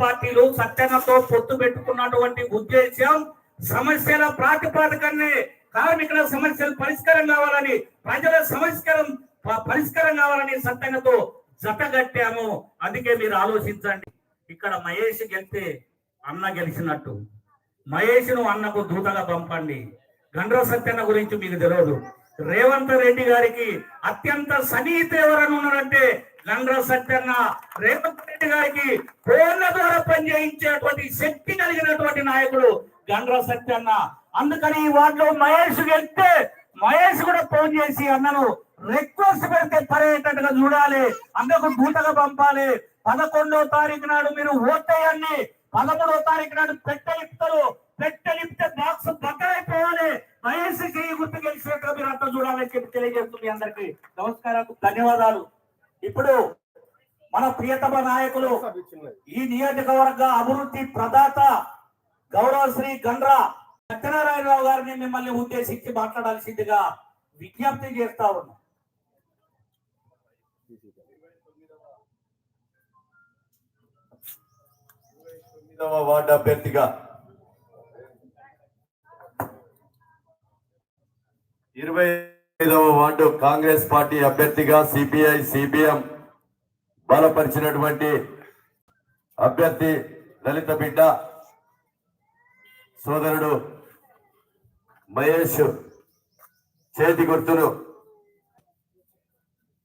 పార్టీలు సత్యనతో పొత్తు పెట్టుకున్నటువంటి ఉద్దేశం సమస్యల ప్రాతిపాదికనే. కార్మికుల సమస్యలు పరిష్కారం కావాలని ప్రజల సమస్యరం పరిష్కారం కావాలని సత్యంగతో జతగట్టాము. అందుకే మీరు ఆలోచించండి. ఇక్కడ మహేష్ గెలితే అన్న గెలిచినట్టు. మహేష్ను అన్నకు దూతగా పంపండి. గండ్ర సత్యన్న గురించి మీకు తెలియదు. రేవంత్ రెడ్డి గారికి అత్యంత సన్నిహిత ఎవరైనా ఉన్నారంటే గండ్ర సత్యన్న రేవంత్ రెడ్డి గారికి కోళ్ళ ద్వారా పనిచేయించేటువంటి శక్తి కలిగినటువంటి నాయకుడు గండ్ర సత్యన్న. అందుకని ఈ వార్డులో మహేష్ వెళ్తే మహేష్ కూడా ఫోన్ చేసి అన్నను రిక్వెస్ట్ పెడితే పర్యేటట్టుగా చూడాలి. అందుకు దూతగా పంపాలి. పదకొండో తారీఖు నాడు మీరు ఓటేయండి పదమూడో తారీఖు నాడు పెట్టలిపుతారు పెట్టలిప్తే బాక్స్ బద్దలైపోవాలి మహేష్కి గుర్తు గెలిచినట్టుగా మీరు అంతా చూడాలని చెప్పి తెలియజేస్తుంది అందరికి. నమస్కారం ధన్యవాదాలు. ఇప్పుడు మన ప్రియతమ నాయకులు ఈ నియోజకవర్గ అభివృద్ధి ప్రదాత గౌరవ శ్రీ గండ్రా సత్యనారాయణరావు గారిని మిమ్మల్ని ఉద్దేశించి మాట్లాడాల్సిందిగా విజ్ఞప్తి చేస్తా ఉన్నా. వార్డు అభ్యర్థిగా. ఇరవై ఐదవ వార్డు కాంగ్రెస్ పార్టీ అభ్యర్థిగా సిపిఐ సిపిఎం బలపరిచినటువంటి అభ్యర్థి లలిత బిడ్డ సోదరుడు మహేష్ చేతి గుర్తును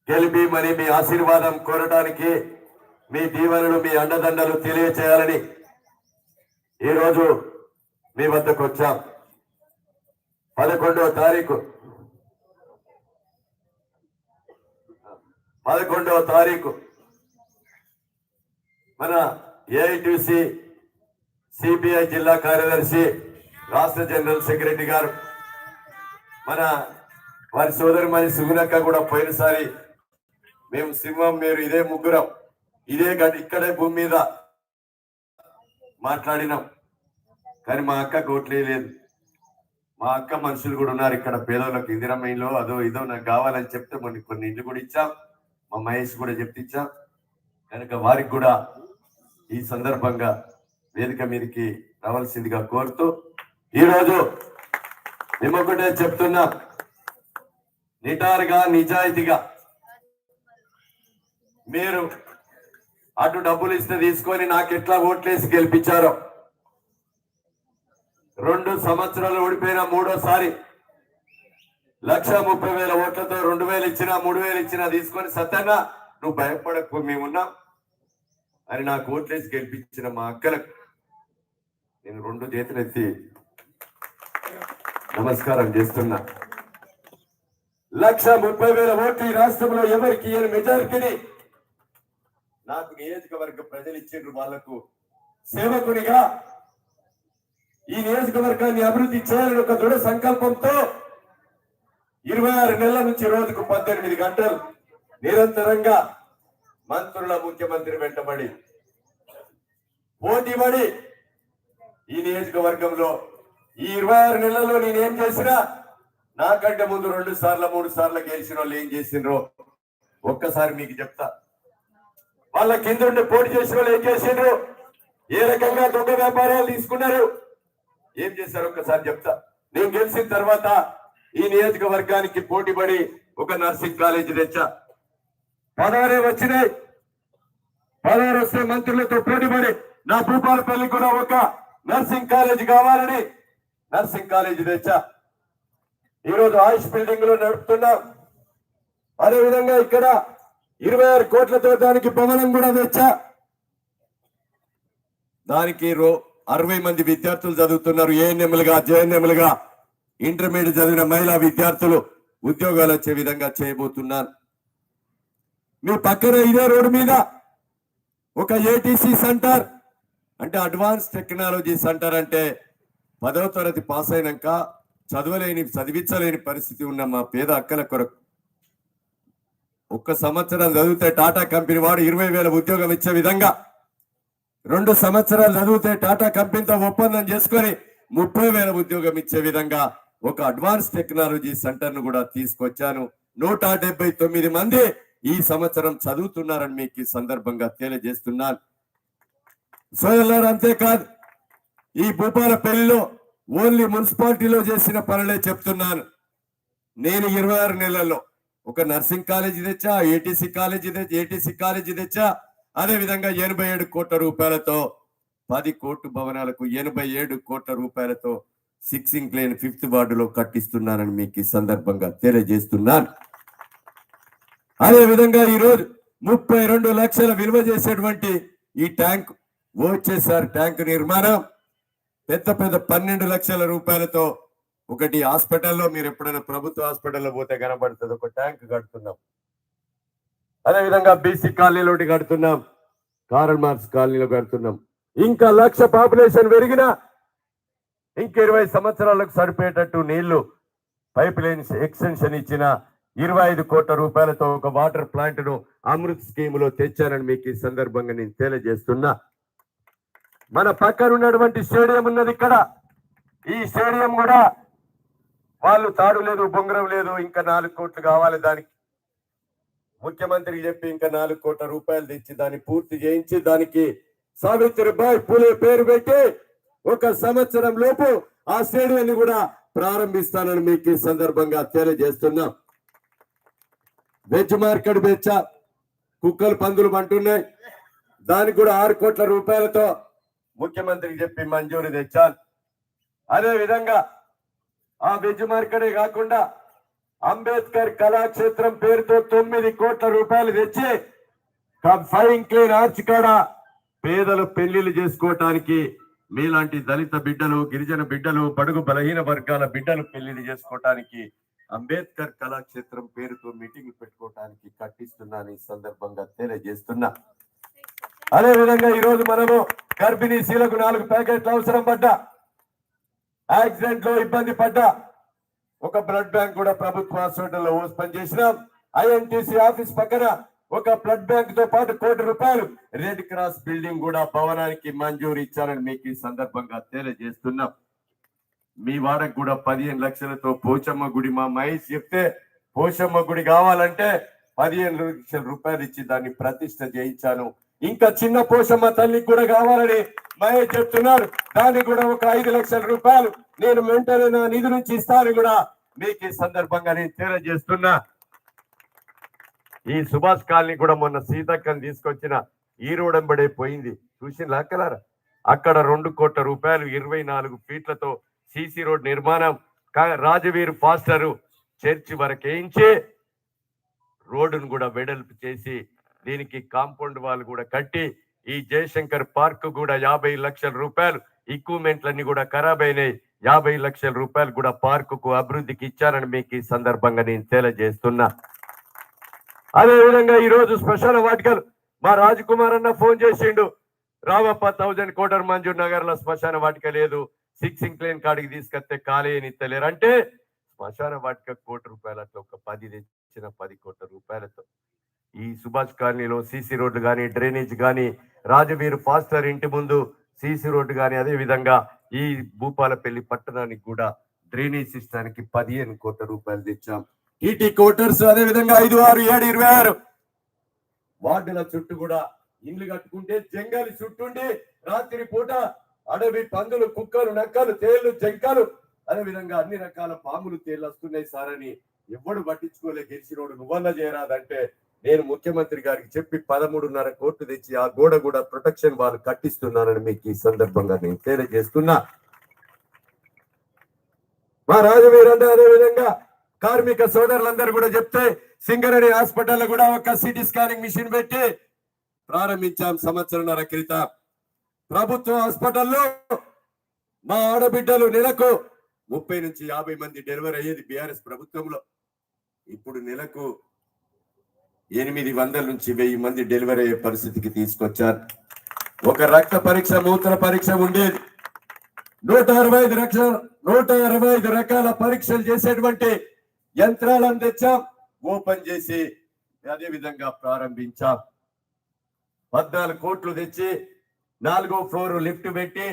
గెలిపి మరి మీ ఆశీర్వాదం కోరడానికి మీ దీవెనలు మీ అండదండలు తెలియచేయాలని ఈరోజు మీ వద్దకు వచ్చాం. పదకొండవ తారీఖు పదకొండవ తారీఖు. మన ఏఐటిసి సిపిఐ జిల్లా కార్యదర్శి రాష్ట్ర జనరల్ సెక్రటరీ గారు. మన వారి సోదరిమణి సుగునక్క కూడా పోయినసారి మేము సింహం మీరు ఇదే ముగ్గురం ఇదే గడి ఇక్కడే భూమి మీద మాట్లాడినాం. కానీ మా అక్క ఓట్లేదు మా అక్క మనుషులు కూడా ఉన్నారు ఇక్కడ పేదోళ్ళకి. ఇందిరమ్మైలో అదో ఇదో నాకు కావాలని చెప్తే మొన్న కొన్ని ఇండ్లు కూడా ఇచ్చాం. మా మహేష్ కూడా చెప్తిచ్చాం కనుక వారికి కూడా ఈ సందర్భంగా వేదిక మీదకి రావాల్సిందిగా కోరుతూ ఈరోజు మిమ్మొకటే చెప్తున్నా. నిటారుగా నిజాయితీగా మీరు అటు డబ్బులు ఇస్తే తీసుకొని నాకు ఎట్లా ఓట్లేసి గెలిపించారో. రెండు సంవత్సరాలు ఓడిపోయిన మూడోసారి లక్ష ముప్పై వేల ఓట్లతో రెండు వేలు ఇచ్చినా మూడు వేలు ఇచ్చినా తీసుకొని సత్యంగా నువ్వు భయపడకు మేమున్నాం అని నాకు ఓట్లేసి గెలిపించిన మా అక్కలకు నేను రెండు చేతులెత్తి నమస్కారం చేస్తున్నా. లక్ష ముప్పై వేల ఓట్లు ఈ రాష్ట్రంలో ఎవరికి ఇయ్యని మెజారిటీని? నాకు నియోజకవర్గ ప్రజలు ఇచ్చిండ్రు వాళ్ళకు సేవకునిగా. ఈ నియోజకవర్గాన్ని అభివృద్ధి చేయాలని ఒక దృఢ సంకల్పంతో ఇరవై ఆరు నెలల నుంచి రోజుకు పద్దెనిమిది గంటలు నిరంతరంగా మంత్రుల ముఖ్యమంత్రి వెంటబడి పోటీపడి ఈ నియోజకవర్గంలో ఈ ఇరవై ఆరు నెలల్లో నేనేం చేసినా నాకంటే ముందు రెండు సార్లు మూడు సార్లు గెలిచిన వాళ్ళు ఏం చేసిండ్రో ఒక్కసారి మీకు చెప్తా. వాళ్ళ కింద ఉండి పోటీ చేసిన వాళ్ళు ఏం చేసిండ్రు ఏ రకంగా దొంగ వ్యాపారాలు తీసుకున్నారు ఏం చేశారు ఒక్కసారి చెప్తా. నేను గెలిచిన తర్వాత ఈ నియోజకవర్గానికి పోటీపడి ఒక నర్సింగ్ కాలేజీ తెచ్చా. పదహారే వచ్చినాయి. పదహారు వస్తే మంత్రులతో పోటీపడి నా భూపాలపల్లి కూడా ఒక నర్సింగ్ కాలేజీ కావాలని నర్సింగ్ కాలేజీ తెచ్చా. ఈరోజు ఆయుష్ బిల్డింగ్లో నడుపుతున్నాం. అదేవిధంగా ఇక్కడ ఇరవై ఆరు కోట్లతో దానికి భవనం కూడా తెచ్చా. దానికి రో అరవై మంది విద్యార్థులు చదువుతున్నారు. ఏఎన్ఎంలుగా జేఎన్ఎంలుగా ఇంటర్మీడియట్ చదివిన మహిళా విద్యార్థులు ఉద్యోగాలు వచ్చే విధంగా చేయబోతున్నారు. మీ పక్కన ఇదే రోడ్డు మీద ఒక ఏటీసీ సెంటర్ అంటే అడ్వాన్స్ టెక్నాలజీ సెంటర్ అంటే పదవ తరగతి పాస్ అయినాక చదవలేని చదివించలేని పరిస్థితి ఉన్న మా పేద అక్కల కొరకు. ఒక్క సంవత్సరం చదివితే టాటా కంపెనీ వాడు ఇరవై వేల ఉద్యోగం ఇచ్చే విధంగా రెండు సంవత్సరాలు చదివితే టాటా కంపెనీతో ఒప్పందం చేసుకొని ముప్పై వేల ఉద్యోగం ఇచ్చే విధంగా ఒక అడ్వాన్స్ టెక్నాలజీ సెంటర్ను కూడా తీసుకొచ్చాను. నూట డెబ్బై తొమ్మిది మంది ఈ సంవత్సరం చదువుతున్నారని మీకు ఈ సందర్భంగా తెలియజేస్తున్నాను. సోదరులారు అంతేకాదు ఈ భూపాల పెళ్ళిలో ఓన్లీ మున్సిపాలిటీలో చేసిన పనులే చెప్తున్నాను. నేను ఇరవై ఆరు నెలల్లో ఒక నర్సింగ్ కాలేజీ తెచ్చా ఏటీసీ కాలేజీ తెచ్చా ఏటీసీ కాలేజీ తెచ్చా అదే విధంగా ఎనభై ఏడు కోట్ల రూపాయలతో పది కోట్ల భవనాలకు ఎనభై ఏడు కోట్ల రూపాయలతో సిక్సింగ్ లేని ఫిఫ్త్ వార్డులో కట్టిస్తున్నానని మీకు ఈ సందర్భంగా తెలియజేస్తున్నాను. అదే విధంగా ఈ రోజు ముప్పై రెండు లక్షల విలువ చేసేటువంటి ఈ ట్యాంక్ వచ్చేసారి ట్యాంక్ నిర్మాణం పెద్ద పెద్ద పన్నెండు లక్షల రూపాయలతో ఒకటి హాస్పిటల్లో మీరు ఎప్పుడైనా ప్రభుత్వ హాస్పిటల్లో పోతే కనబడుతుంది ఒక ట్యాంక్ కడుతున్నాం. అదే విధంగా బీసీ కాలనీలో ఒకటి కడుతున్నాం కారల్ మార్క్స్ కాలనీలో కడుతున్నాం. ఇంకా లక్ష పాపులేషన్ పెరిగినా ఇంక ఇరవై సంవత్సరాలకు సరిపోయేటట్టు నీళ్ళు పైప్ లైన్ ఎక్స్టెన్షన్ ఇచ్చిన ఇరవై ఐదు కోట్ల రూపాయలతో ఒక వాటర్ ప్లాంట్ను అమృత్ స్కీమ్లో తెచ్చానని మీకు ఈ సందర్భంగా నేను తెలియజేస్తున్నా. మన పక్కన ఉన్నటువంటి స్టేడియం ఉన్నది ఇక్కడ. ఈ స్టేడియం కూడా వాళ్ళు తాడు లేదు బొంగరం లేదు ఇంకా నాలుగు కోట్లు కావాలి దానికి. ముఖ్యమంత్రికి చెప్పి ఇంకా నాలుగు కోట్ల రూపాయలు తెచ్చి దాన్ని పూర్తి చేయించి దానికి సావిత్రిబాయ్ పూలే పేరు పెట్టి ఒక సంవత్సరం లోపు ఆ స్టేడియాన్ని కూడా ప్రారంభిస్తానని మీకు ఈ సందర్భంగా తెలియజేస్తున్నాం. వెజ్ మార్కెట్ బెచ్చ కుక్కలు పందులు అంటున్నాయి. దానికి కూడా ఆరు కోట్ల రూపాయలతో ముఖ్యమంత్రికి చెప్పి మంజూరు తెచ్చాను అదే విధంగా ఆ వెజ్ మార్కెటే కాకుండా అంబేద్కర్ కళాక్షేత్రం పేరుతో తొమ్మిది కోట్ల రూపాయలు తెచ్చి ఫైన్ క్లీన్ ఆర్చ్ కాడ పేదలు పెళ్ళిళ్ళు చేసుకోవటానికి మీలాంటి దళిత బిడ్డలు గిరిజన బిడ్డలు బడుగు బలహీన వర్గాల బిడ్డలు పెళ్ళిని చేసుకోవటానికి అంబేద్కర్ కళాక్షేత్రం పేరుతో మీటింగ్ పెట్టుకోవటానికి కట్టిస్తున్నాను ఈ సందర్భంగా తెలియజేస్తున్నా. అదే విధంగా ఈ రోజు మనము గర్భిణీ శీలకు నాలుగు ప్యాకెట్లు అవసరం పడ్డా యాక్సిడెంట్లో ఇబ్బంది పడ్డా ఒక బ్లడ్ బ్యాంక్ కూడా ప్రభుత్వ హాస్పిటల్లో ఓపెన్ చేసినాం. ఐఎన్టీసీ ఆఫీస్ పక్కన ఒక బ్లడ్ బ్యాంక్తో పాటు కోటి రూపాయలు. రెడ్ క్రాస్ బిల్డింగ్ కూడా భవనానికి మంజూరు ఇచ్చారని మీకు ఈ సందర్భంగా తెలియజేస్తున్నాం. మీ వారికి కూడా పదిహేను లక్షలతో పోచమ్మ గుడి మా మహేష్ చెప్తే పోచమ్మ గుడి కావాలంటే పదిహేను లక్షల రూపాయలు ఇచ్చి దాన్ని ప్రతిష్ట చేయించాను. ఇంకా చిన్న పోషమ్మ తల్లికి కూడా కావాలని మహేష్ చెప్తున్నారు. దానికి కూడా ఒక ఐదు లక్షల రూపాయలు నేను వెంటనే నా నిధి నుంచి ఇస్తాను కూడా మీకు ఈ సందర్భంగా నేను తెలియజేస్తున్నా. ఈ సుభాష్ కాలనీ కూడా మొన్న సీతక్కని తీసుకొచ్చిన ఈరోడంబడే పోయింది. చూసి లక్కలారా అక్కడ రెండు కోట్ల రూపాయలు ఇరవై నాలుగు ఫీట్లతో సిసి రోడ్ నిర్మాణం రాజవీరు రాజవీర్ ఫాస్టరు చర్చి వరకేయించే రోడ్డును కూడా వెడల్పు చేసి దీనికి కాంపౌండ్ వాళ్ళు కూడా కట్టి ఈ జయశంకర్ పార్క్ కూడా యాభై లక్షల రూపాయలు ఎక్విప్మెంట్లన్నీ కూడా ఖరాబ్ అయినాయి. యాభై లక్షల రూపాయలు కూడా పార్క్కు అభివృద్ధికి ఇచ్చారని మీకు ఈ సందర్భంగా నేను తెలియజేస్తున్నా. అదే విధంగా ఈ రోజు వాటికలు మా రాజకుమార్ అన్న ఫోన్ చేసిండు. రామప్ప థౌజండ్ కోటర్ మంజూర్ నగర్లో శ్మశాన వాటిక లేదు. సిక్స్ ఇంక్లైన్ కాడికి తీసుకొస్తే ఖాళీ అని ఇస్తలేరు. అంటే శ్మశాన వాటిక కోటి రూపాయలతో ఒక పది తెచ్చిన పది కోట్ల రూపాయలతో. ఈ సుభాష్ కాలనీలో సీసీ రోడ్లు కానీ డ్రైనేజ్ కానీ రాజవీర్ ఫాస్టర్ ఇంటి ముందు సీసీ రోడ్డు కానీ అదే విధంగా ఈ భూపాలపల్లి పట్టణానికి కూడా డ్రైనేజ్ సిస్టానికి పదిహేను కోట్ల రూపాయలు తెచ్చాం. ఈటీ కోటర్స్ అదే విధంగా ఐదు ఆరు ఏడు ఇరవై ఆరు. వార్డుల చుట్టూ కూడా ఇండ్లు కట్టుకుంటే జంగలి చుట్టుండి రాత్రి పూట అడవి పందులు కుక్కలు నక్కలు తేళ్ళు జంకలు అదే విధంగా అన్ని రకాల పాములు తేళ్ళు వస్తున్నాయి సార్ అని ఎవడు పట్టించుకోలే గెలిచినోడు. నువ్వన్న చేయరాదంటే నేను ముఖ్యమంత్రి గారికి చెప్పి పదమూడున్నర కోట్లు తెచ్చి ఆ గోడ కూడా ప్రొటెక్షన్ వాళ్ళు కట్టిస్తున్నానని మీకు ఈ సందర్భంగా నేను తెలియజేస్తున్నా. మా రాజవీరంటే అదే విధంగా కార్మిక సోదరులందరూ కూడా చెప్తే సింగరేణి హాస్పిటల్ కూడా ఒక సిటీ స్కానింగ్ మిషన్ పెట్టి ప్రారంభించాం సంవత్సరంన్నర క్రితం. ప్రభుత్వ హాస్పిటల్లో మా ఆడబిడ్డలు నెలకు ముప్పై నుంచి యాభై మంది డెలివరీ అయ్యేది బీఆర్ఎస్ ప్రభుత్వంలో. ఇప్పుడు నెలకు ఎనిమిది వందల నుంచి వెయ్యి మంది డెలివరీ అయ్యే పరిస్థితికి తీసుకొచ్చారు. ఒక రక్త పరీక్ష మూత్ర పరీక్ష ఉండేది. నూట అరవై ఐదు రక్ష నూట అరవై ఐదు రకాల పరీక్షలు చేసేటువంటి యంత్రాలను తెచ్చాం ఓపెన్ చేసి అదే విధంగా ప్రారంభించాం. పద్నాలుగు కోట్లు తెచ్చి నాలుగో ఫ్లోర్ లిఫ్ట్ పెట్టి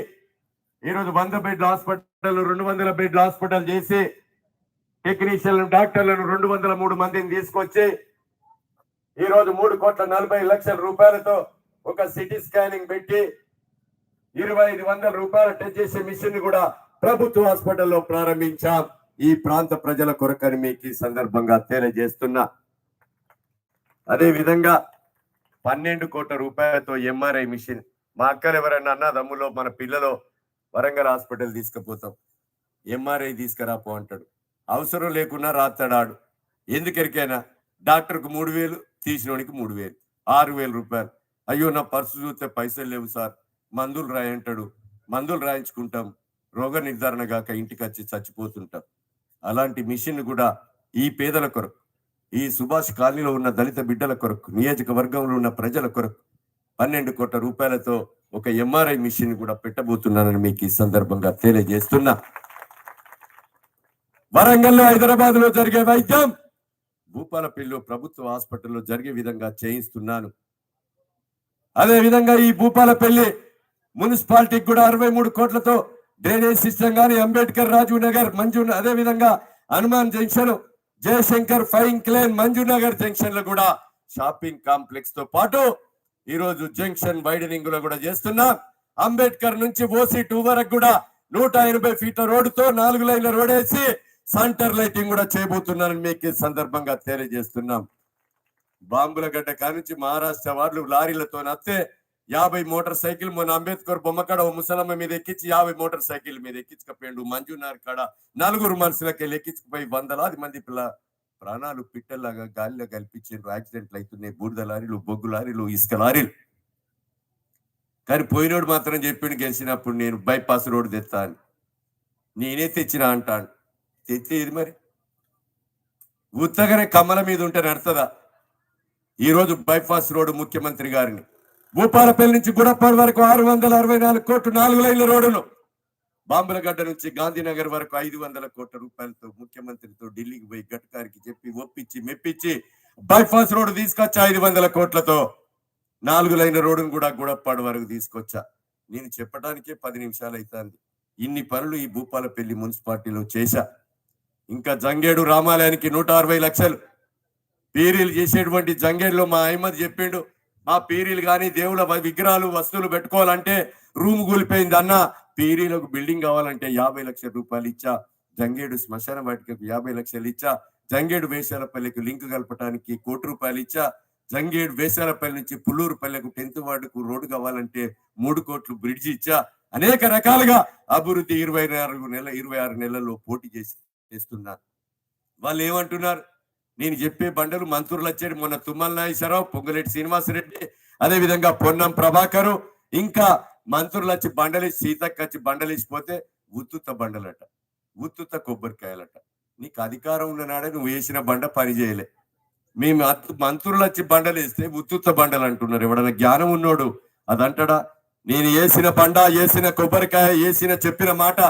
ఈరోజు వంద బెడ్ల హాస్పిటల్ రెండు వందల బెడ్ల హాస్పిటల్ చేసి టెక్నీషియన్లను డాక్టర్లను రెండు వందల మూడు మందిని తీసుకొచ్చి ఈ రోజు మూడు కోట్ల నలభై లక్షల రూపాయలతో ఒక సిటీ స్కానింగ్ పెట్టి ఇరవై ఐదు వందల రూపాయల టెస్ట్ చేసే మిషన్ కూడా ప్రభుత్వ హాస్పిటల్లో ప్రారంభించాం. ఈ ప్రాంత ప్రజల కొరకని మీకు ఈ సందర్భంగా తెలియజేస్తున్నా. అదే విధంగా పన్నెండు కోట్ల రూపాయలతో ఎంఆర్ఐ మిషన్. మా అక్కలు ఎవరైనా అన్న దమ్ములో మన పిల్లలో వరంగల్ హాస్పిటల్ తీసుకుపోతాం. ఎంఆర్ఐ తీసుకురాపో అంటాడు. అవసరం లేకున్నా రాస్తాడాడు ఎందుకెరికైనా డాక్టర్కు మూడు వేలు తీసినోడికి మూడు వేలు ఆరు వేల రూపాయలు. అయ్యో నా పర్సు చూస్తే పైసలు లేవు సార్. మందులు రాయంటాడు. మందులు రాయించుకుంటాం. రోగ నిర్ధారణ గాక ఇంటికి వచ్చి చచ్చిపోతుంటాం. అలాంటి మిషన్ కూడా ఈ పేదల కొరకు ఈ సుభాష్ కాలనీలో ఉన్న దళిత బిడ్డల కొరకు నియోజకవర్గంలో ఉన్న ప్రజల కొరకు పన్నెండు కోట్ల రూపాయలతో ఒక ఎంఆర్ఐ మిషన్ కూడా పెట్టబోతున్నానని మీకు ఈ సందర్భంగా తెలియజేస్తున్నా. వరంగల్లో హైదరాబాద్లో జరిగే వైద్యం భూపాలపల్లిలో ప్రభుత్వ హాస్పిటల్లో జరిగే విధంగా చేయిస్తున్నాను. అదే విధంగా ఈ భూపాలపల్లి మున్సిపాలిటీకి కూడా అరవై మూడు కోట్లతో డ్రైనేజ్ సిస్టమ్ కానీ అంబేద్కర్ రాజు నగర్ మంజు అదే విధంగా హనుమాన్ జంక్షన్ జయశంకర్ ఫైన్ క్లేన్ మంజునగర్ జంక్షన్లో కూడా షాపింగ్ కాంప్లెక్స్తో పాటు ఈరోజు జంక్షన్ వైడనింగ్లో కూడా చేస్తున్నాం. అంబేద్కర్ నుంచి ఓసీ టూ వరకు కూడా నూట ఎనభై ఫీట్ల రోడ్డుతో నాలుగు లైన్ల రోడ్ వేసి సెంటర్ లైటింగ్ కూడా చేయబోతున్నారని మీకు ఈ సందర్భంగా తెలియజేస్తున్నాం. బాంబుల గడ్డ కానించి మహారాష్ట్ర వాళ్ళు లారీలతో నత్తే యాభై మోటార్ సైకిల్ మొన్న అంబేద్కర్ బొమ్మకాడ ఓ ముసలమ్మ మీద ఎక్కించి యాభై మోటార్ సైకిల్ మీద ఎక్కించుకపోయిండు. మంజునార్ కాడ నలుగురు మనుషులకి ఎక్కించుకుపోయి వందలాది మంది పిల్ల ప్రాణాలు పిట్టల్లాగా గాలిలో కల్పించారు యాక్సిడెంట్లు అవుతున్నాయి. బూడిద లారీలు బొగ్గు లారీలు ఇసుక లారీలు. కానీ పోయినోడు మాత్రం చెప్పిండు గెలిచినప్పుడు నేను బైపాస్ రోడ్ తెస్తా అని. నేనే తెచ్చినా అంటాను తెచ్చేది మరి? ఉత్తగానే కమ్మల మీద ఉంటే నడుతుందా ఈ రోజు బైపాస్ రోడ్డు ముఖ్యమంత్రి గారిని. భూపాలపల్లి నుంచి గుడప్పాడు వరకు ఆరు వందల అరవై నాలుగు కోట్లు నాలుగు లైన్ల రోడ్డును బాంబులగడ్డ నుంచి గాంధీనగర్ వరకు ఐదు వందల కోట్ల రూపాయలతో ముఖ్యమంత్రితో ఢిల్లీకి పోయి గట్కారికి చెప్పి ఒప్పించి మెప్పించి బైపాస్ రోడ్డు తీసుకొచ్చా ఐదు వందల కోట్లతో? నాలుగు లైన్ల రోడ్డును కూడా గుడప్పాడు వరకు తీసుకొచ్చా? నేను చెప్పడానికే పది నిమిషాలు అవుతుంది ఇన్ని పనులు ఈ భూపాలపల్లి మున్సిపాలిటీలో చేశా. ఇంకా జంగేడు రామాలయానికి నూట అరవై లక్షలు. పీరీలు చేసేటువంటి జంగేడులో మా అహ్మద్ చెప్పిండు మా పీరీలు కానీ దేవుళ్ళ విగ్రహాలు వస్తువులు పెట్టుకోవాలంటే రూమ్ కూలిపోయింది అన్న పీరీలకు బిల్డింగ్ కావాలంటే యాభై లక్షల రూపాయలు ఇచ్చా. జంగేడు శ్మశాన వాటికకు యాభై లక్షలు ఇచ్చా. జంగేడు వేసాలపల్లికి లింక్ కలపడానికి కోటి రూపాయలు ఇచ్చా. జంగేడు వేసాలపల్లి నుంచి పుల్లూరు పల్లెకు టెన్త్ వార్డుకు రోడ్డు కావాలంటే మూడు కోట్లు బ్రిడ్జి ఇచ్చా. అనేక రకాలుగా అభివృద్ధి ఇరవై నాలుగు నెల ఇరవై ఆరు నెలల్లో పోటీ చేసి చేస్తున్నారు. వాళ్ళు ఏమంటున్నారు? నేను చెప్పే బండలు మంత్రులు వచ్చాడు మొన్న తుమ్మల నాగేశ్వరరావు పొంగులేటి శ్రీనివాసరెడ్డి అదే విధంగా పొన్నం ప్రభాకరు ఇంకా మంత్రులు వచ్చి బండలేసి సీతక్క వచ్చి బండలేసిపోతే ఉత్తుత బండలట ఉత్తుత కొబ్బరికాయలట. నీకు అధికారం ఉన్న నాడే నువ్వు వేసిన బండ పని చేయలే. మేము అత్- మంత్రులు వచ్చి బండలు వేస్తే ఉత్తుత బండలు అంటున్నారు. ఎవడన్నా జ్ఞానం ఉన్నోడు అదంటడా? నేను వేసిన బండ వేసిన కొబ్బరికాయ వేసిన చెప్పిన మాట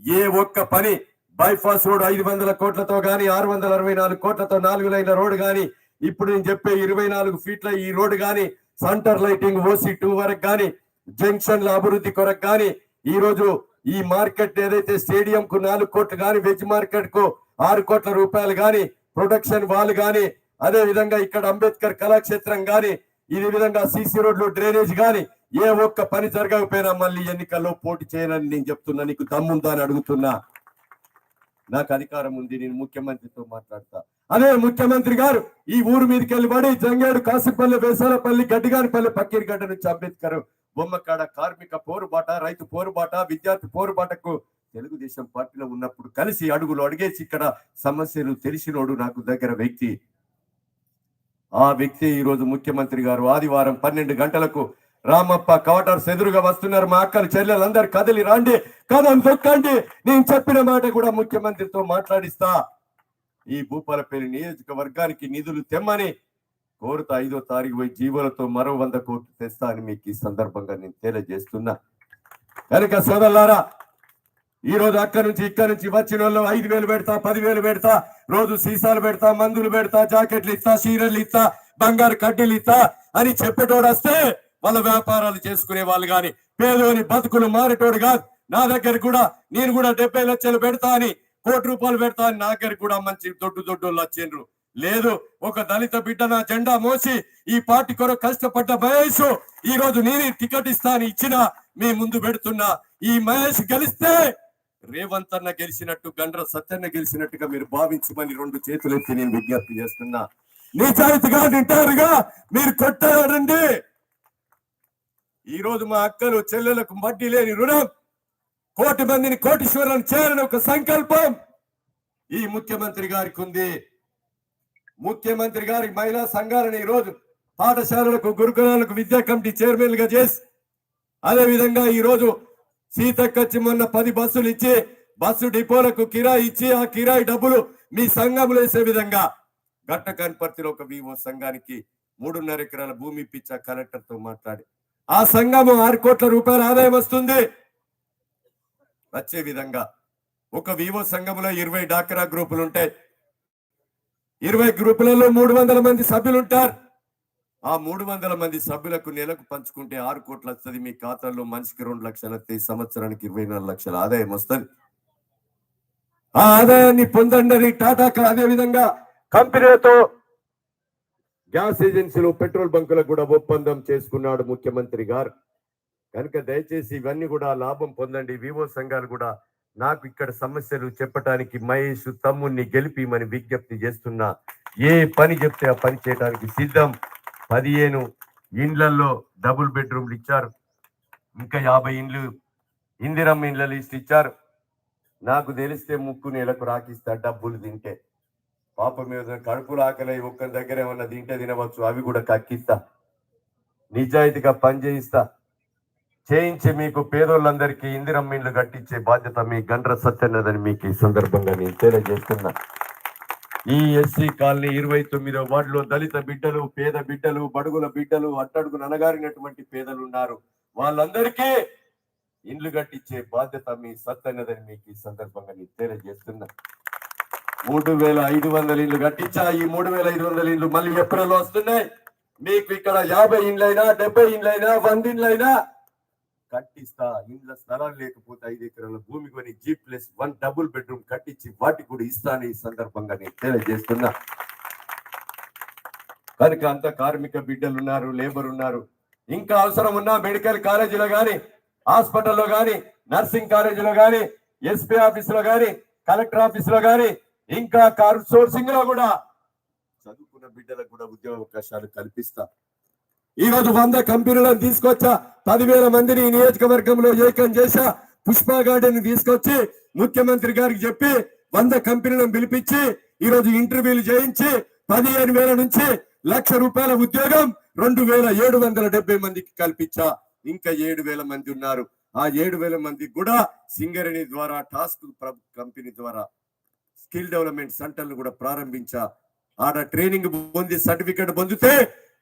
ఏ ఒక్క పని బైపాస్ రోడ్ ఐదు వందల కోట్లతో గాని ఆరు వందల అరవై నాలుగు కోట్లతో నాలుగు లైన్ల రోడ్ గాని ఇప్పుడు నేను చెప్పే ఇరవై నాలుగు ఫీట్ల ఈ రోడ్ గాని సెంటర్ లైటింగ్ ఓసీ టూ వరకు గాని జంక్షన్ల అభివృద్ధి కొరకు గాని ఈ రోజు ఈ మార్కెట్ ఏదైతే స్టేడియం కు నాలుగు కోట్లు గాని వెజ్ మార్కెట్కు ఆరు కోట్ల రూపాయలు గాని ప్రొడక్షన్ వాల్ గాని అదే విధంగా ఇక్కడ అంబేద్కర్ కళాక్షేత్రం గాని ఇది విధంగా సీసీ రోడ్లు డ్రైనేజ్ గాని ఏ ఒక్క పని జరగకపోయినా మళ్ళీ ఎన్నికల్లో పోటీ చేయనని నేను చెప్తున్నా నీకు దమ్ముందా అని అడుగుతున్నా. నాకు అధికారం ఉంది నేను ముఖ్యమంత్రితో మాట్లాడతా. అదే ముఖ్యమంత్రి గారు ఈ ఊరు మీదకి వెళ్ళిబడి జంగేడు కాసిపల్లి వేసాలపల్లి గడ్డిగానిపల్లి పక్కీరిగడ్డ నుంచి అంబేద్కర్ బొమ్మకాడ కార్మిక పోరుబాట రైతు పోరుబాట విద్యార్థి పోరుబాటకు తెలుగుదేశం పార్టీలో ఉన్నప్పుడు కలిసి అడుగులు అడిగేసి ఇక్కడ సమస్యలు తెలిసినోడు నాకు దగ్గర వ్యక్తి. ఆ వ్యక్తి ఈరోజు ముఖ్యమంత్రి గారు ఆదివారం పన్నెండు గంటలకు రామప్ప కవటర్స్ ఎదురుగా వస్తున్నారు. మా అక్కలు అందరు కదిలి రాండి కదం తొక్కండి. నేను చెప్పిన మాట కూడా ముఖ్యమంత్రితో మాట్లాడిస్తా. ఈ భూపాలపల్లి నియోజకవర్గానికి నిధులు తెమ్మని కోరుతా ఐదో తారీఖు పోయి జీవులతో మరో వంద కోట్లు తెస్తా అని మీకు ఈ సందర్భంగా నేను తెలియజేస్తున్నా. కనుక సోదరులారా ఈ రోజు అక్కడి నుంచి ఇక్కడ నుంచి వచ్చిన వాళ్ళు ఐదు వేలు పెడతా పదివేలు పెడతా రోజు సీసాలు పెడతా మందులు పెడతా జాకెట్లు ఇస్తా చీరలు ఇస్తా బంగారు కడ్డీలు ఇస్తా అని చెప్పేటోడు వస్తే వాళ్ళ వ్యాపారాలు చేసుకునే వాళ్ళు కానీ పేదోని బతుకులు మారేటోడు కాదు. నా దగ్గర కూడా నేను కూడా డెబ్బై లక్షలు పెడతా అని కోటి రూపాయలు పెడతా అని నా దగ్గర కూడా మంచి దొడ్డు దొడ్డు వచ్చిండ్రు. లేదు ఒక దళిత బిడ్డ నా జెండా మోసి ఈ పార్టీ కొరకు కష్టపడ్డ మహేష్ ఈ రోజు నేను టికెట్ ఇస్తా అని ఇచ్చిన మీ ముందు పెడుతున్నా. ఈ మహేష్ గెలిస్తే రేవంత్ అన్న గెలిచినట్టు గండ్ర సత్యన్న గెలిచినట్టుగా మీరు భావించమని రెండు చేతులు ఎత్తి నేను విజ్ఞప్తి చేస్తున్నా. నిజాయితీగా నింటారుగా మీరు కొట్టారండి. ఈరోజు మా అక్కలు చెల్లెలకు వడ్డీ లేని రుణం కోటి మందిని కోటీశ్వరులను చేయాలని ఒక సంకల్పం. ఈ ముఖ్యమంత్రి గారికి ఉంది. ముఖ్యమంత్రి గారి మహిళా సంఘాలను ఈ రోజు పాఠశాలలకు గురుకులాలకు విద్యా కమిటీ చైర్మన్గా చేసి అదేవిధంగా ఈరోజు సీతక్కచ్చి మొన్న పది బస్సులు ఇచ్చి బస్సు డిపోలకు కిరాయి ఇచ్చి ఆ కిరాయి డబ్బులు మీ సంఘంలో వేసే విధంగా గట్ట కనపర్తిలో ఒక వివో సంఘానికి మూడున్నర ఎకరాల భూమి ఇప్పించా కలెక్టర్తో మాట్లాడి ఆ సంఘము ఆరు కోట్ల రూపాయల ఆదాయం వస్తుంది. వచ్చే విధంగా ఒక వివో సంఘములో ఇరవై డాక్రా గ్రూపులు ఉంటాయి ఇరవై గ్రూపులలో మూడు వందల మంది సభ్యులు ఉంటారు ఆ మూడు వందల మంది సభ్యులకు నెలకు పంచుకుంటే ఆరు కోట్లు వస్తుంది. మీ ఖాతాలో మనిషికి రెండు లక్షలు వస్తాయి సంవత్సరానికి ఇరవై నాలుగు లక్షల ఆదాయం వస్తుంది. ఆ ఆదాయాన్ని పొందండి టాటా అదే విధంగా. కంపెనీలతో గ్యాస్ ఏజెన్సీలు పెట్రోల్ బంకులకు కూడా ఒప్పందం చేసుకున్నాడు ముఖ్యమంత్రి గారు. కనుక దయచేసి ఇవన్నీ కూడా లాభం పొందండి. వివో సంఘాలు కూడా నాకు ఇక్కడ సమస్యలు చెప్పటానికి మహేష్ తమ్ముణ్ణి గెలిపిమని విజ్ఞప్తి చేస్తున్నా. ఏ పని చెప్తే ఆ పని చేయడానికి సిద్ధం. పదిహేను ఇండ్లలో డబుల్ బెడ్రూమ్లు ఇచ్చారు. ఇంకా యాభై ఇండ్లు ఇందిరమ్మ ఇండ్ల లిస్ట్ ఇచ్చారు. నాకు తెలిస్తే ముక్కు నెలకు రాకిస్తా డబ్బులు తింటే. పాప మీద కడుపులు ఆకలి ఒక్క దగ్గర ఏమన్నా తింటే తినవచ్చు. అవి కూడా కక్కిస్తా. నిజాయితీగా పనిచేయిస్తా. చేయించి మీకు పేదోళ్ళందరికీ ఇందిరమ్మ ఇండ్లు కట్టించే బాధ్యత మీ గండ్ర సత్యన్నదని మీకు ఈ సందర్భంగా నేను తెలియజేస్తున్నా. ఈ ఎస్సీ కాలనీ ఇరవై తొమ్మిదో వార్డులో దళిత బిడ్డలు పేద బిడ్డలు బడుగుల బిడ్డలు అట్టడుగున అనగారినటువంటి పేదలు ఉన్నారు. వాళ్ళందరికీ ఇండ్లు కట్టించే బాధ్యత మీ సత్తన్నదని మీకు ఈ సందర్భంగా నేను తెలియజేస్తున్నా. మూడు వేల ఐదు వందల ఇండ్లు కట్టించా. ఈ మూడు వేల ఐదు వందల ఇండ్లు మళ్ళీ ఏప్రిల్ వస్తున్నాయి? మీకు ఇక్కడ యాభై ఇండ్లైనా డెబ్బై ఇండ్లైనా వంద ఇండ్లైనా కట్టిస్తా. ఇండ్ల స్థలాలు లేకపోతే ఐదు ఎకరాల భూమి కొని G plus one double bedroom కట్టించి వాటికి కూడా ఇస్తాను ఈ సందర్భంగా నేను తెలియజేస్తున్నా. కనుక అంత కార్మిక బిడ్డలు ఉన్నారు లేబర్ ఉన్నారు. ఇంకా అవసరం ఉన్నా మెడికల్ కాలేజీలో కానీ హాస్పిటల్లో కానీ నర్సింగ్ కాలేజీలో కానీ ఎస్పీ ఆఫీసులో కానీ కలెక్టర్ ఆఫీసులో కానీ ఇంకా కార్ సోర్సింగ్లో కూడా చదువుకున్న బిడ్డలకు కూడా ఉద్యోగ అవకాశాలు కల్పిస్తా. ఈ రోజు వంద కంపెనీలను తీసుకొచ్చా పదివేల మందిని ఈ నియోజకవర్గంలో ఏకం చేశా పుష్ప గార్డెన్ తీసుకొచ్చి ముఖ్యమంత్రి గారికి చెప్పి వంద కంపెనీలను పిలిపించి ఈ రోజు ఇంటర్వ్యూలు చేయించి పదిహేను వేల నుంచి లక్ష రూపాయల ఉద్యోగం రెండు వేల ఏడు వందల డెబ్బై మందికి కల్పించా. ఇంకా ఏడు వేల మంది ఉన్నారు. ఆ ఏడు వేల మందికి కూడా సింగరేణి ద్వారా టాస్క్ కంపెనీ ద్వారా స్కిల్ డెవలప్మెంట్ సెంటర్లు కూడా ప్రారంభించా ఆడ ట్రైనింగ్ పొంది సర్టిఫికేట్ పొందితే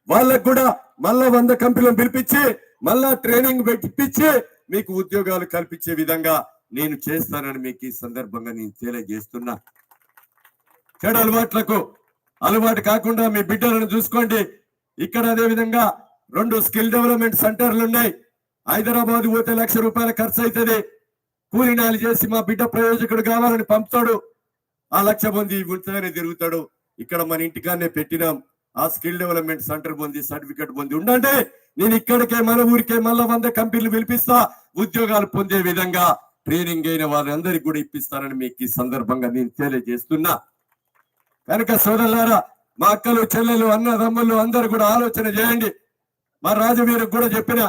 వాళ్ళకు కూడా మళ్ళా వంద కంపెనీలను పిలిపించి మళ్ళా ట్రైనింగ్ పెట్టించి మీకు ఉద్యోగాలు కల్పించే విధంగా నేను చేస్తానని మీకు ఈ సందర్భంగా నేను తెలియజేస్తున్నా. చెడు అలవాట్లకు అలవాటు కాకుండా మీ బిడ్డలను చూసుకోండి. ఇక్కడ అదే విధంగా రెండు స్కిల్ డెవలప్మెంట్ సెంటర్లు ఉన్నాయి. హైదరాబాద్ పోతే లక్ష రూపాయల ఖర్చు అవుతుంది కూలినాలు చేసి మా బిడ్డ ప్రయోజకుడు కావాలని పంపుతాడు. ఆ లక్ష మంది ఉంచగానే తిరుగుతాడు. ఇక్కడ మన ఇంటికాన్నే పెట్టినాం. ఆ స్కిల్ డెవలప్మెంట్ సెంటర్ పొంది సర్టిఫికెట్ పొంది ఉండండి. నేను ఇక్కడికే మన ఊరికే మళ్ళా వంద కంపెనీలు పిలిపిస్తా ఉద్యోగాలు పొందే విధంగా ట్రైనింగ్ అయిన వారందరికి కూడా ఇప్పిస్తానని మీకు ఈ సందర్భంగా నేను తెలియజేస్తున్నా. కనుక సోదరులారా మా అక్కలు చెల్లెలు అన్న తమ్ముళ్ళు అందరూ కూడా ఆలోచన చేయండి. మా రాజవీరకు కూడా చెప్పిన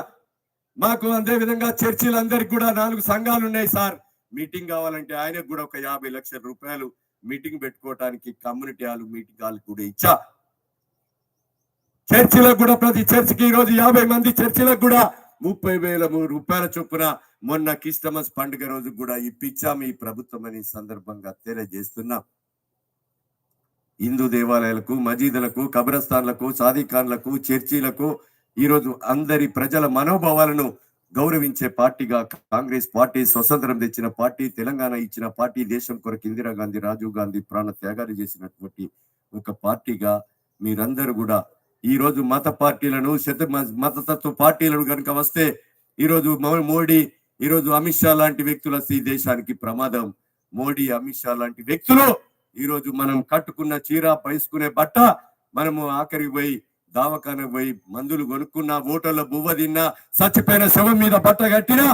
మాకు అదే విధంగా చర్చిలు అందరికి కూడా నాలుగు సంఘాలు ఉన్నాయి సార్. మీటింగ్ కావాలంటే ఆయనకు కూడా ఒక యాభై లక్షల రూపాయలు మీటింగ్ పెట్టుకోవటానికి కమ్యూనిటీ హాల్ మీటింగ్ హాల్ కూడా ఇచ్చా. చర్చిలకు కూడా ప్రతి చర్చికి ఈ రోజు యాభై మంది చర్చిలకు కూడా ముప్పై వేల మూడు రూపాయల చొప్పున మొన్న క్రిస్టమస్ పండుగ రోజు కూడా ఇప్పించాము ఈ ప్రభుత్వం అని సందర్భంగా తెలియజేస్తున్నాం. హిందూ దేవాలయాలకు మజీదులకు కబ్రస్థాన్లకు సాదిఖాన్లకు చర్చీలకు ఈరోజు అందరి ప్రజల మనోభావాలను గౌరవించే పార్టీగా కాంగ్రెస్ పార్టీ స్వతంత్రం తెచ్చిన పార్టీ తెలంగాణ ఇచ్చిన పార్టీ దేశం కొరకు ఇందిరాగాంధీ రాజీవ్ గాంధీ ప్రాణ త్యాగాలు చేసినటువంటి ఒక పార్టీగా మీరందరూ కూడా ఈ రోజు మత పార్టీలను శత మతతత్వ పార్టీలను కనుక వస్తే ఈ రోజు మోడీ ఈ రోజు అమిత్ షా లాంటి వ్యక్తులు వస్తే ఈ దేశానికి ప్రమాదం. మోడీ అమిత్ షా లాంటి వ్యక్తులు ఈ రోజు మనం కట్టుకున్న చీర పైసుకునే బట్ట మనము ఆఖరికి పోయి దావకాన పోయి మందులు కొనుక్కున్నా ఓటర్ల బువ్వ తిన్నా చచ్చిపోయిన శవం మీద బట్ట కట్టినా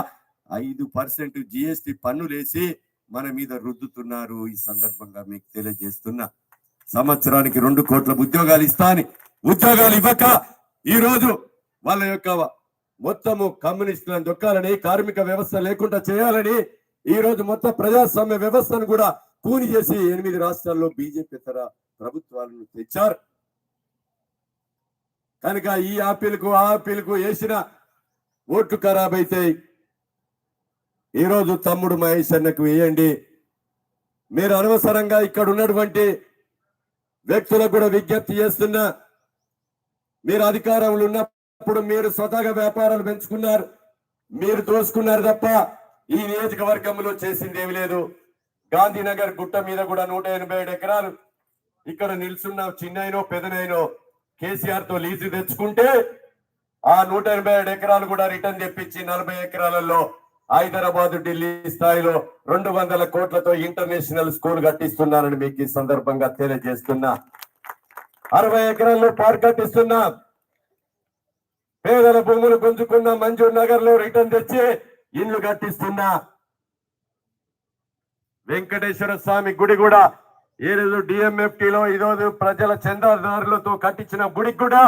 ఐదు పర్సెంట్ జిఎస్టి పన్నులేసి మన మీద రుద్దుతున్నారు ఈ సందర్భంగా మీకు తెలియజేస్తున్నా. సంవత్సరానికి రెండు కోట్ల ఉద్యోగాలు ఇస్తా అని ఉద్యోగాలు ఇవ్వక ఈ రోజు వాళ్ళ యొక్క మొత్తము కమ్యూనిస్టులను దొక్కాలని కార్మిక వ్యవస్థ లేకుండా చేయాలని ఈ రోజు మొత్తం ప్రజాస్వామ్య వ్యవస్థను కూడా కూని చేసి ఎనిమిది రాష్ట్రాల్లో బీజేపీ తర ప్రభుత్వాలను తెచ్చారు. కనుక ఈ ఆపిల్కు ఆ ఆపిల్కు వేసిన ఓట్లు ఖరాబ్ ఈరోజు తమ్ముడు మహేష్ అన్నకు వేయండి. మీరు అనవసరంగా ఇక్కడ ఉన్నటువంటి వ్యక్తులకు కూడా విజ్ఞప్తి చేస్తున్నా మీరు అధికారంలో ఉన్నప్పుడు మీరు స్వతహాగా వ్యాపారాలు పెంచుకున్నారు మీరు దోసుకున్నారు తప్ప ఈ నియోజకవర్గంలో చేసింది ఏమి లేదు. గాంధీనగర్ గుట్ట మీద కూడా నూట ఎనభై ఏడు ఎకరాలు ఇక్కడ నిల్చున్న చిన్నైనో పెదనైనో కేసీఆర్తో లీజు తెచ్చుకుంటే ఆ నూట ఎనభై ఏడు ఎకరాలు కూడా రిటర్న్ తెప్పించి నలభై ఎకరాలలో హైదరాబాద్ ఢిల్లీ స్థాయిలో రెండు వందల కోట్లతో ఇంటర్నేషనల్ స్కూల్ కట్టిస్తున్నానని మీకు ఈ సందర్భంగా తెలియజేస్తున్నా. అరవై ఎకరాల్లో పార్క్ కట్టిస్తున్నా. పేదల భూములు గుంజుకున్న మంజూర్ నగర్లో రిటర్న్ తెచ్చి ఇండ్లు కట్టిస్తున్నా. వెంకటేశ్వర స్వామి గుడి కూడా ఏ రోజు DMFT ఈరోజు ప్రజల చందాదారులతో కట్టించిన గుడికి కూడా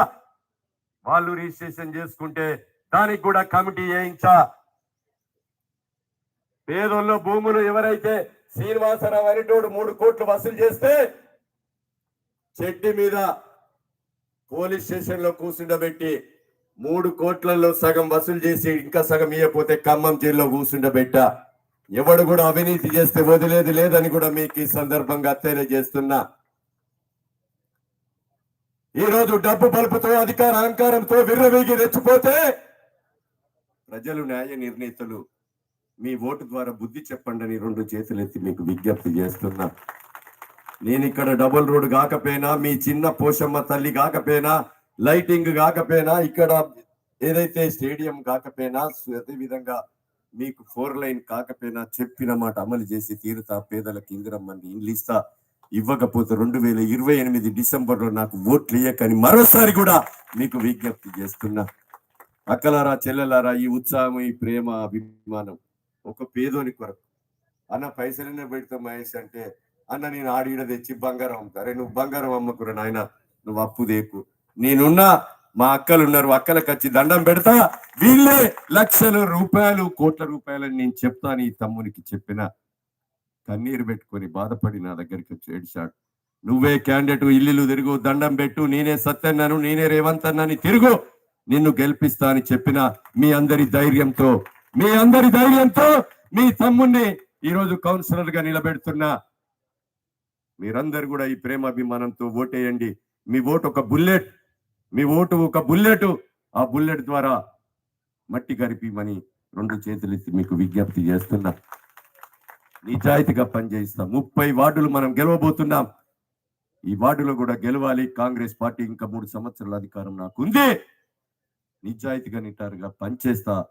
వాళ్ళు రిజిస్ట్రేషన్ చేసుకుంటే దానికి కూడా కమిటీ వేయించా. పేదోళ్ళ భూములు ఎవరైతే శ్రీనివాసరావు అరిటోడు మూడు కోట్లు వసూలు చేస్తే చెట్టు మీద పోలీస్ స్టేషన్లో కూర్చుండబెట్టి మూడు కోట్లలో సగం వసూలు చేసి ఇంకా సగం ఇయ్యపోతే ఖమ్మం జైల్లో కూర్చుండబెట్టా ఎవడు కూడా అవినీతి చేస్తే వదిలేది లేదని కూడా మీకు ఈ సందర్భంగా తెలియజేస్తున్నా ఈ రోజు డబ్బు బలుపుతో అధికార అహంకారంతో విర్రవీగి రెచ్చిపోతే ప్రజలు న్యాయ నిర్ణేతలు. మీ ఓటు ద్వారా బుద్ధి చెప్పండి అని రెండు చేతులెత్తి మీకు విజ్ఞప్తి చేస్తున్నా. నేను ఇక్కడ డబుల్ రోడ్ కాకపోయినా మీ చిన్న పోషమ్మ తల్లి కాకపోయినా లైటింగ్ కాకపోయినా ఇక్కడ ఏదైతే స్టేడియం కాకపోయినా అదే విధంగా మీకు ఫోర్ లైన్ కాకపోయినా చెప్పిన మాట అమలు చేసి తీరుతా పేదలకు ఇందిరమ్మని ఇండ్లు ఇస్తా ఇవ్వకపోతే రెండు వేల ఇరవై ఎనిమిది డిసెంబర్లో నాకు ఓట్లు ఇయ్యకని మరోసారి కూడా మీకు విజ్ఞప్తి చేస్తున్నా. అక్కలారా చెల్లెలారా ఈ ఉత్సాహం ఈ ప్రేమ అభిమానం ఒక పేదోని కొరకు. అన్న పైసలనే పెడితే మహేష్ అంటే అన్న నేను ఆడిడ తెచ్చి బంగారం అమ్ముతా. నువ్వు బంగారం అమ్మకురా నాయన నువ్వు అప్పు దేకు. నేనున్నా మా అక్కలు ఉన్నారు అక్కలకు వచ్చి దండం పెడతా. వీళ్ళే లక్షల రూపాయలు కోట్ల రూపాయలని నేను చెప్తాను ఈ తమ్మునికి చెప్పిన. కన్నీరు పెట్టుకొని బాధపడి నా దగ్గరికి వచ్చి ఏడ్చాడు. నువ్వే క్యాండిడేట్ ఇల్లు తిరుగు దండం పెట్టు నేనే సత్యన్నాను నేనే రేవంత్ అన్నాని తిరుగు. నిన్ను గెలిపిస్తా అని చెప్పిన మీ అందరి ధైర్యంతో మీ అందరి ధైర్యంతో మీ తమ్ముణ్ణి ఈ రోజు కౌన్సిలర్గా నిలబెడుతున్నా. మీరందరు కూడా ఈ ప్రేమాభిమానంతో ఓటేయండి. మీ ఓటు ఒక బుల్లెట్. మీ ఓటు ఒక బుల్లెట్. ఆ బుల్లెట్ ద్వారా మట్టి గరిపిమని రెండు చేతులు ఎత్తి మీకు విజ్ఞప్తి చేస్తున్నా. నిజాయితీగా పనిచేయిస్తాం. ముప్పై వార్డులు మనం గెలవబోతున్నాం. ఈ వార్డులో కూడా గెలవాలి. కాంగ్రెస్ పార్టీ ఇంకా మూడు సంవత్సరాల అధికారం నాకు ఉంది నిజాయితీగా నిటారుగా పనిచేస్తా.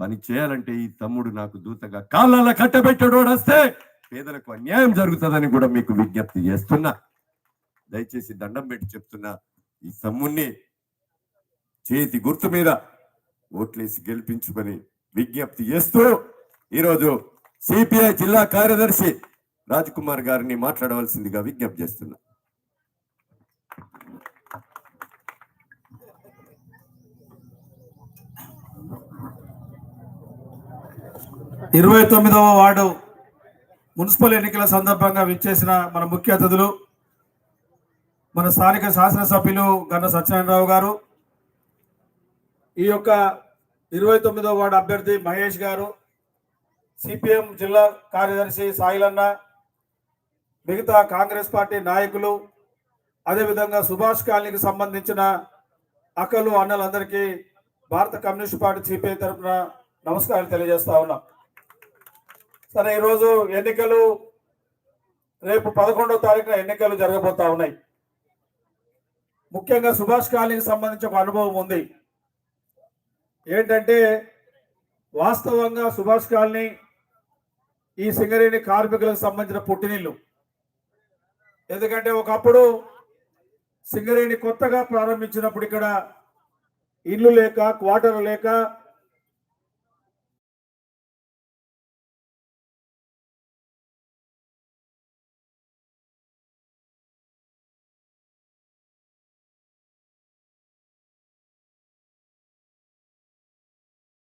పని చేయాలంటే ఈ తమ్ముడు నాకు దూతగా కాళ్ళ కట్టబెట్టడు వస్తే పేదలకు అన్యాయం జరుగుతుందని కూడా మీకు విజ్ఞప్తి చేస్తున్నా. దయచేసి దండం పెట్టి చెప్తున్నా. ఈ తమ్ముణ్ణి చేతి గుర్తు మీద ఓట్లేసి గెలిపించుకొని విజ్ఞప్తి చేస్తూ ఈరోజు సిపిఐ జిల్లా కార్యదర్శి రాజ్ కుమార్ గారిని మాట్లాడవలసిందిగా విజ్ఞప్తి చేస్తున్నా. ఇరవై తొమ్మిదవ వార్డు మున్సిపల్ ఎన్నికల సందర్భంగా విచ్చేసిన మన ముఖ్య అతిథులు మన స్థానిక శాసనసభ్యులు గన్న సత్యనారాయణరావు గారు ఈ యొక్క ఇరవై తొమ్మిదవ వార్డు అభ్యర్థి మహేష్ గారు సిపిఎం జిల్లా కార్యదర్శి సాయిలన్న మిగతా కాంగ్రెస్ పార్టీ నాయకులు అదేవిధంగా సుభాష్ కాలనీకి సంబంధించిన అక్కలు అన్నలందరికీ భారత కమ్యూనిస్ట్ పార్టీ సిపిఐ తరఫున నమస్కారాలు తెలియజేస్తా ఉన్నాం. సరే ఈరోజు ఎన్నికలు రేపు పదకొండవ తారీఖున ఎన్నికలు జరగబోతా ఉన్నాయి. ముఖ్యంగా సుభాష్ కాలనీకి సంబంధించి ఒక అనుభవం ఉంది. ఏంటంటే వాస్తవంగా సుభాష్ కాలనీ ఈ సింగరేణి కార్మికులకు సంబంధించిన పుట్టినిల్లు. ఎందుకంటే ఒకప్పుడు సింగరేణి కొత్తగా ప్రారంభించినప్పుడు ఇక్కడ ఇల్లు లేక క్వార్టర్ లేక